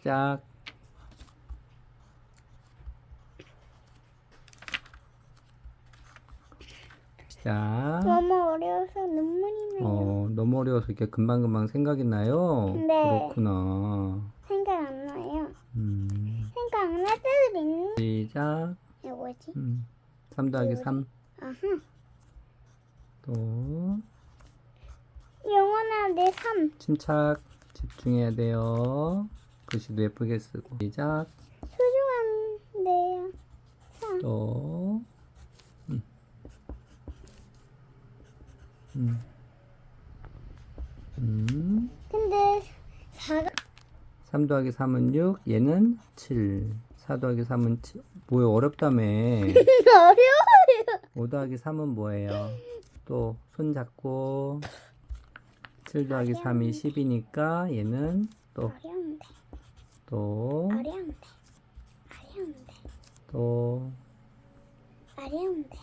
시작. 시작. 너무 어려워서 눈물이 나요. 어, 너무 어려워서 이렇게 금방금방 생각이 나요? 네. 그렇구나. 생각 안 나요. 음, 생각 안 날 때도 있는. 시작. 이거 뭐지? 음, 3 더하기 3. 아하. 또, 영원한 내 삶. 침착. 집중해야 돼요. 글씨도 예쁘게 쓰고. 시작. 소중한 내 삶. 또, 음. 음. 음. 근데 사가 3 더하기 3은 6, 얘는 7. 4 더하기 3은 7. 뭐야, 어렵다며. 어려워요. 5 더하기 3은 뭐예요? 또, 손 잡고. 7 더하기 3이 10이니까 얘는 또, 어려운데. 또, 어려운데. 어려운데. 또, 어려운데.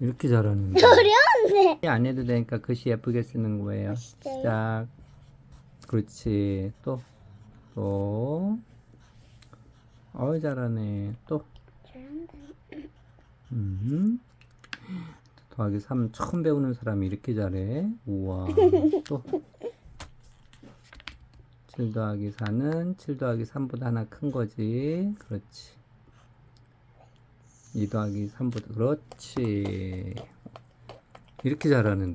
이렇게 잘하는데. 어려운데. 안 해도 되니까 글씨 예쁘게 쓰는 거예요. 진짜요? 시작. 그렇지. 또, 또. 어이, 잘하네. 또, 잘한다. 음. 더하기 3 처음 배우는 사람이 이렇게 잘해. 우와. 또. 7 더하기 4는 7 더하기 3보다 하나 큰 거지. 그렇지. 2 더하기 3보다, 그렇지. 이렇게 잘하는데.